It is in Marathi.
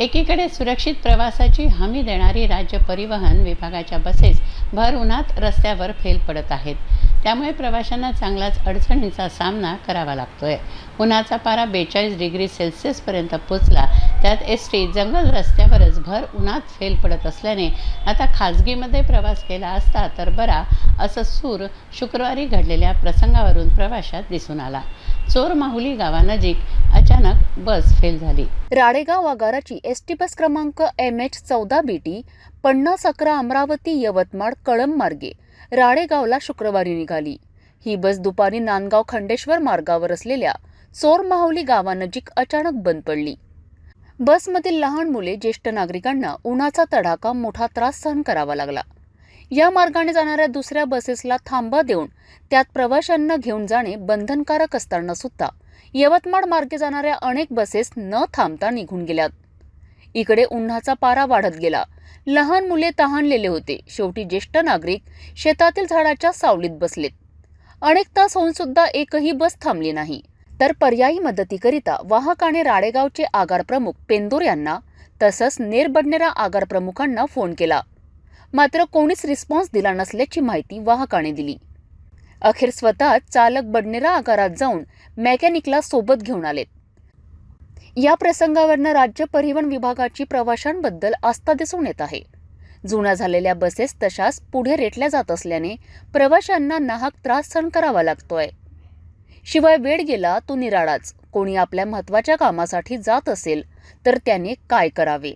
एकीकडे सुरक्षित प्रवासाची हमी देणारी राज्य परिवहन विभागाच्या बसेस भर उन्हात रस्त्यावर फेल पडत आहेत. त्यामुळे प्रवाशांना चांगलाच अडचणींचा सामना करावा लागतोय. उन्हाचा पारा बेचाळीस डिग्री सेल्सिअसपर्यंत पोचला त्यात एस टी जंगल रस्त्यावरच भर उन्हात फेल पडत असल्याने आता खाजगीमध्ये प्रवास केला असता तर बरा असं सूर शुक्रवारी घडलेल्या प्रसंगावरून प्रवाशात दिसून आला. चोर माहुली गावानजीक अचानक बस फेल झाली. राळेगाव आगाराची एस टी बस क्रमांक एम एच चौदा बी टी पन्नास अकरा अमरावती यवतमाळ कळंब मार्गे. राळेगावला शुक्रवारी निघाली. ही बस दुपारी नांदगाव खंडेश्वर मार्गावर असलेल्या चोर माहुली गावानजीक अचानक बंद पडली. बसमधील लहान मुले ज्येष्ठ नागरिकांना उन्हाचा तडाखा मोठा त्रास सहन करावा लागला. या मार्गाने जाणाऱ्या दुसऱ्या बसेसला थांबा देऊन त्यात प्रवाशांना घेऊन जाणे बंधनकारक असताना सुद्धा यवतमाळ मार्गे जाणाऱ्या अनेक बसेस न थांबता निघून गेल्यात. इकडे उन्हाचा पारा वाढत गेला. लहान मुले तहानलेले होते. शेवटी ज्येष्ठ नागरिक शेतातील झाडाच्या सावलीत बसलेत. अनेक तास होऊन सुद्धा एकही बस थांबली नाही. तर पर्यायी मदतीकरिता वाहकाने राळेगावचे आगार प्रमुख पेंदूर यांना तसंच नेरबडनेरा आगार प्रमुखांना फोन केला. मात्र कोणीच रिस्पॉन्स दिला नसल्याची माहिती वाहकाने दिली. अखेर स्वतः चालक बडनेरा आकारात जाऊन मेकॅनिकला सोबत घेऊन आलेत. या प्रसंगावरनं राज्य परिवहन विभागाची प्रवाशांबद्दल आस्था दिसून येत आहे. जुन्या झालेल्या बसेस तशाच पुढे रेटल्या जात असल्याने प्रवाशांना नाहक त्रास सहन करावा लागतोय. शिवाय वेळ गेला तो निराळाच. कोणी आपल्या महत्त्वाच्या कामासाठी जात असेल तर त्याने काय करावे?